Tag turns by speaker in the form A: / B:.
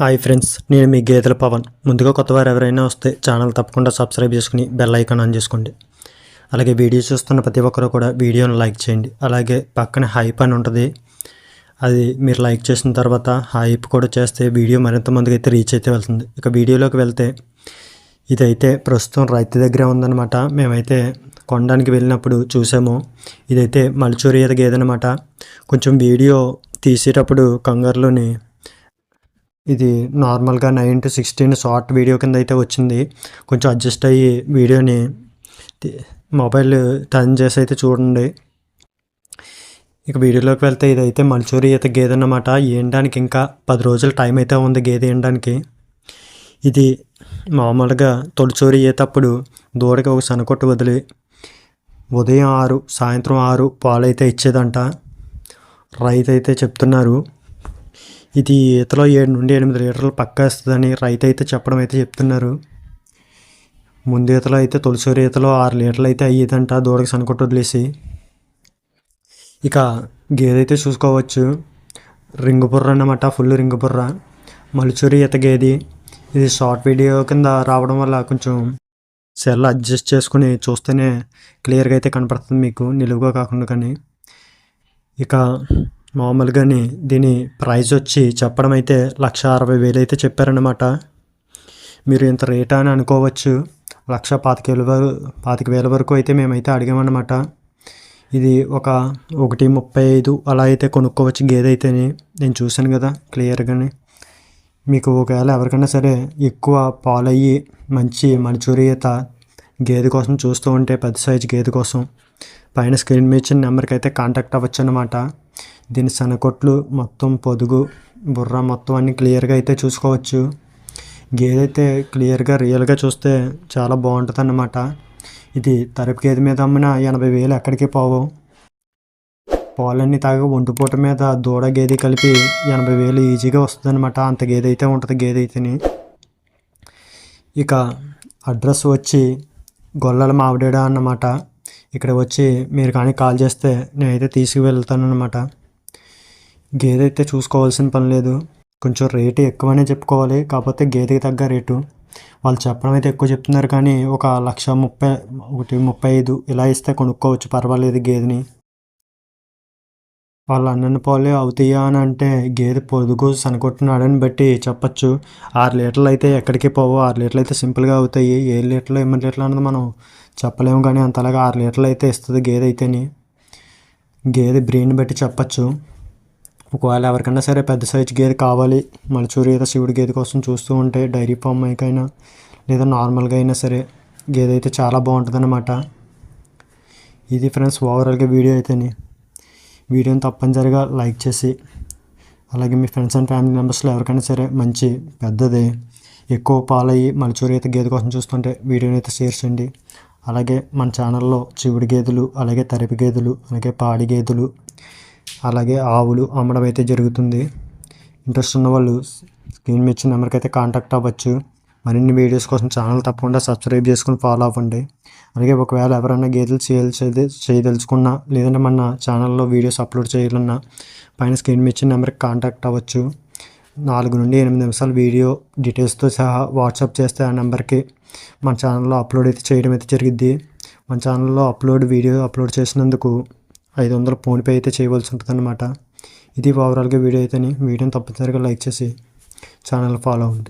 A: Hi friends నేను మీ గేదెల పవన్. ముందుగా కొత్తవారు ఎవరైనా వస్తే ఛానల్ తప్పకుండా సబ్స్క్రైబ్ చేసుకుని బెల్ ఐకాన్ ఆన్ చేసుకోండి. అలాగే వీడియో చూస్తున్న ప్రతి ఒక్కరు కూడా వీడియోను లైక్ చేయండి. అలాగే పక్కన హైప్ అని ఉంటుంది. అది మీరు లైక్ చేసిన తర్వాత హైప్ కూడా చేస్తే వీడియో మరింత మందికి అయితే రీచ్ అయితే వెళ్తుంది. ఇక వీడియోలోకి వెళ్తే ఇదైతే ప్రస్తుతం రైతు దగ్గరే ఉందన్నమాట. మేమైతే కొనడానికి వెళ్ళినప్పుడు చూసాము. ఇదైతే మల్చూరి ఈత కొంచెం వీడియో తీసేటప్పుడు కంగారులోని ఇది నార్మల్గా nine to sixteen short video కింద అయితే వచ్చింది. కొంచెం అడ్జస్ట్ అయ్యి వీడియోని మొబైల్ టర్న్ చేసి అయితే చూడండి. ఇక వీడియోలోకి వెళ్తే ఇదైతే మల్చూరి అయితే గేదె అన్నమాట. ఇయ్యడానికి ఇంకా పది రోజులు టైం అయితే ఉంది గేదె ఏండానికి ఇది మామూలుగా తొలిచూరి అయ్యేటప్పుడు దూడకి ఒక సనకొట్టు వదిలి ఉదయం ఆరు సాయంత్రం ఆరు పాలైతే ఇచ్చేదంట. రైతు అయితే చెప్తున్నారు ఇది ఈతలో ఏడు నుండి ఎనిమిది లీటర్లు పక్కా ఇస్తుందని రైతు అయితే చెప్పడం అయితే చెప్తున్నారు. ముందు ఈతలో అయితే తొలిసూరి ఈతలో ఆరు లీటర్లు అయితే అయ్యేదంట దూడకి సనకొట్టు వదిలేసి. ఇక గేదె అయితే చూసుకోవచ్చు. రింగు బుర్ర అన్నమాట ఫుల్ రింగు బుర్ర. మలుచూరి ఈత గేది. ఇది షార్ట్ వీడియో కింద రావడం వల్ల కొంచెం సెల్ అడ్జస్ట్ చేసుకుని చూస్తేనే క్లియర్గా అయితే కనపడుతుంది మీకు నిలువుగా కాకుండా కానీ. ఇక మామూలుగానే దీని ప్రైజ్ వచ్చి చెప్పడం అయితే లక్ష అరవై వేలు అయితే చెప్పారన్నమాట. మీరు ఇంత రేటా అని అనుకోవచ్చు. లక్ష పాతిక వేల వరకు పాతిక వేల వరకు అయితే మేమైతే అడిగామన్నమాట. ఇది ఒక ఒకటి ముప్పై ఐదు అలా అయితే కొనుక్కోవచ్చు గేదె అయితేని నేను చూశాను కదా క్లియర్గానే. మీకు ఒకవేళ ఎవరికైనా సరే ఎక్కువ పాలయ్యి మంచి మంచూరియత గేదె కోసం చూస్తూ ఉంటే పెద్ద సైజు గేదె కోసం. పైన స్క్రీన్ మీద ఇచ్చిన నెంబర్కి అయితే కాంటాక్ట్ అవ్వచ్చు అనమాట దీని సనకొట్లు మొత్తం పొదుగు బుర్ర మొత్తం అన్ని క్లియర్గా అయితే చూసుకోవచ్చు. గేదె అయితే క్లియర్గా రియల్గా చూస్తే చాలా బాగుంటుంది అన్నమాట. ఇది తరపు గేదె మీద అమ్మిన ఎనభై వేలు ఎక్కడికి పోవు. పాలన్నీ తాగి ఒంటిపూట మీద దూడ గేదె కలిపి ఎనభై వేలు ఈజీగా వస్తుంది అనమాట అంత గేదె అయితే ఉంటుంది గేదె అయితేని. ఇక అడ్రస్ వచ్చి గొల్లల మావిడేడ అన్నమాట. ఇక్కడ వచ్చి మీరు కానీ కాల్ చేస్తే నేనైతే తీసుకువెళ్తాను అనమాట గేదె అయితే చూసుకోవాల్సిన పని లేదు. కొంచెం రేటు ఎక్కువనే చెప్పుకోవాలి కాకపోతే గేదెకి తగ్గ రేటు. వాళ్ళు చెప్పడం అయితే ఎక్కువ చెప్తున్నారు కానీ ఒక లక్ష ముప్పై ఒకటి ముప్పై ఐదు ఇలా ఇస్తే కొనుక్కోవచ్చు పర్వాలేదు గేదెని. వాళ్ళు అన్నన్ని పాలే అవుతాయా అని అంటే గేదె పొదుగు సనకొట్టినాడని బట్టి చెప్పచ్చు. ఆరు లీటర్లు అయితే ఎక్కడికి పోవు. ఆరు లీటర్లు అయితే సింపుల్గా అవుతాయి. ఏడు లీటర్లు ఎనిమిది లీటర్లు అన్నది మనం చెప్పలేము కానీ అంతలాగా ఆరు లీటర్లు అయితే ఇస్తుంది గేదె అయితేని. గేదె బ్రెయిన్ బట్టి చెప్పచ్చు. ఒకవేళ ఎవరికైనా సరే పెద్ద సైజు గేదె కావాలి. మలచూరి ఏదో శివుడి గేదె కోసం చూస్తూ ఉంటే డైరీ ఫామ్ అయినా లేదా నార్మల్గా అయినా సరే గేదె అయితే చాలా బాగుంటుంది అన్నమాట ఇది ఫ్రెండ్స్ ఓవరాల్గా వీడియో అయితేనే. వీడియోని తప్పనిసరిగా లైక్ చేసి అలాగే మీ ఫ్రెండ్స్ అండ్ ఫ్యామిలీ మెంబర్స్లో ఎవరికైనా సరే మంచి పెద్దది ఎక్కువ పాలయ్యి మలచూరి అయితే గేదె కోసం చూస్తుంటే వీడియోని అయితే షేర్ చేయండి. అలాగే మన ఛానల్లో చివుడు గేదెలు అలాగే తరిపి గేదెలు అలాగే పాడి గేదెలు అలాగే ఆవులు అమ్మడం అయితే జరుగుతుంది. ఇంట్రెస్ట్ ఉన్న వాళ్ళు స్క్రీన్ మీద ఇచ్చిన నెంబర్కి అయితే కాంటాక్ట్ అవ్వచ్చు. మరిన్ని వీడియోస్ కోసం ఛానల్ తప్పకుండా సబ్స్క్రైబ్ చేసుకుని ఫాలో అవ్వండి. అలాగే ఒకవేళ ఎవరైనా గేదెలు చేయాలి చేయదలుచుకున్నా లేదంటే మన ఛానల్లో వీడియోస్ అప్లోడ్ చేయాలన్నా పైన స్క్రీన్ మీద ఇచ్చిన నెంబర్కి కాంటాక్ట్ అవ్వచ్చు. నాలుగు నుండి ఎనిమిది నిమిషాల వీడియో డీటెయిల్స్తో సహా వాట్సాప్ చేస్తే ఆ నెంబర్కి మన ఛానల్లో అప్లోడ్ అయితే చేయడం అయితే జరిగిద్ది. మన ఛానల్లో అప్లోడ్ వీడియో అప్లోడ్ చేసినందుకు ఐదు వందల ఫోన్పే అయితే చేయవలసి ఉంటుందన్నమాట. ఇది ఓవరాల్గా వీడియో అయితేని వీడియోని తప్పనిసరిగా లైక్ చేసి ఛానల్ ఫాలో అవ్వండి.